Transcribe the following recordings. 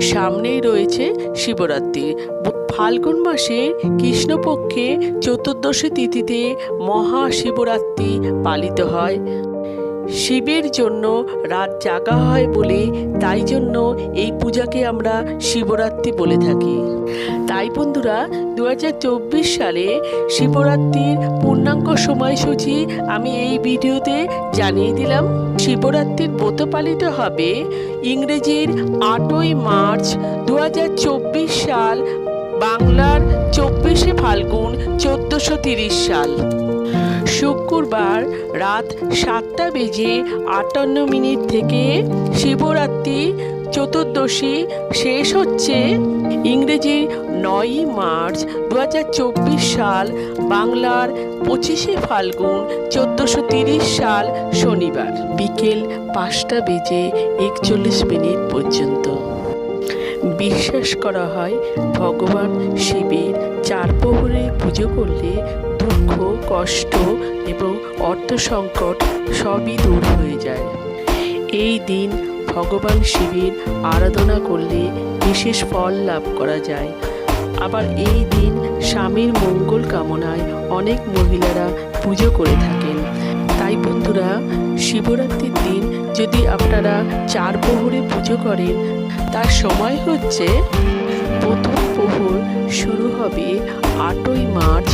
সামনেই রয়েছে শিবরাত্রি। ফাল্গুন মাসে কৃষ্ণপক্ষে চতুর্দশী তিথিতে মহাশিবরাত্রি পালিত হয়। শিবের জন্য রাত জাগা হয় বলে তাই জন্য এই পূজাকে আমরা শিবরাত্রি বলে থাকি। তাই বন্ধুরা দু হাজার চব্বিশ সালে শিবরাত্রির পূর্ণাঙ্গ সময়সূচি আমি এই ভিডিওতে জানিয়ে দিলাম। শিবরাত্রির ব্রত পালিত হবে ইংরেজির আটই মার্চ দু হাজার চব্বিশ সাল বাংলার চব্বিশে ফাল্গুন চোদ্দশো তিরিশ সাল। শুক্রবার রাত সাতটা বেজে আটান্ন মিনিট থেকে শিবরাত্রি চতুর্দশী শেষ হচ্ছে ইংরেজির নয়ই মার্চ দু হাজার চব্বিশ সাল, বাংলার পঁচিশে ফাল্গুন চোদ্দোশো সাল, শনিবার, বিকেল পাঁচটা বেজে একচল্লিশ মিনিট পর্যন্ত। বিশ্বাস করা হয় ভগবান শিবের চার প্রহরে পুজো করলে দুঃখ, কষ্ট এবং অর্থ সংকট সবই দূর হয়ে যায়। এই দিন ভগবান শিবের আরাধনা করলে বিশেষ ফল লাভ করা যায়। আবার এই দিন স্বামীর মঙ্গল কামনায় অনেক মহিলারা পুজো করে থাকেন। তাই বন্ধুরা, শিবরাত্রির দিন যদি আপনারা চার প্রহরে পুজো করেন, তার সময় হচ্ছে হবে আটই মার্চ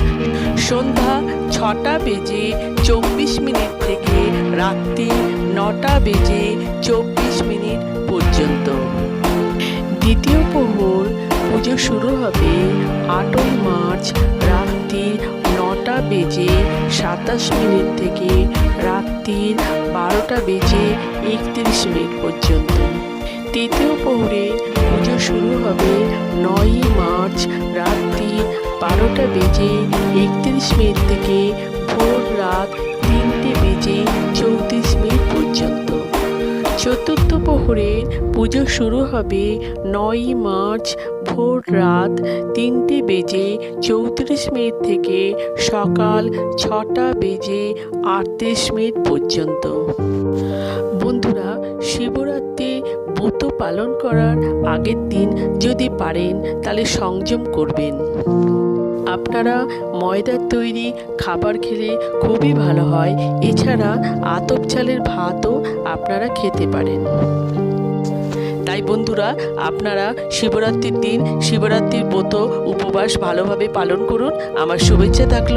সন্ধ্যা ছটা বেজে চব্বিশ মিনিট থেকে রাত্রি নটা বেজে চব্বিশ মিনিট পর্যন্ত। দ্বিতীয় প্রহর পুজো শুরু হবে আটই মার্চ রাত্রি নটা বেজে সাতাশ মিনিট থেকে রাত্রির বারোটা বেজে একত্রিশ মিনিট পর্যন্ত। তৃতীয় প্রহরে পুজো শুরু হবে নয়ই মার্চ রাত্রি বারোটা বেজে একত্রিশ মিনিট থেকে ভোর রাত তিনটে বেজে চৌত্রিশ মিনিট পর্যন্ত। চতুর্থ প্রহরের পুজো শুরু হবে নয়ই মার্চ ভোর রাত তিনটে বেজে চৌত্রিশ মিনিট থেকে সকাল ছটা বেজে আটত্রিশ মিনিট পর্যন্ত। বন্ধুরা শিবরাত্রি ব্রত পালন করার আগের দিন যদি পারেন, তাহলে সংযম করবেন। আপনারা ময়দার তৈরি খাবার খেলে খুবই ভালো হয়। এছাড়া আতপ চালের ভাতও আপনারা খেতে পারেন। তাই বন্ধুরা, আপনারা শিবরাত্রির দিন শিবরাত্রির ব্রত উপবাস ভালোভাবে পালন করুন। আমার শুভেচ্ছা থাকল।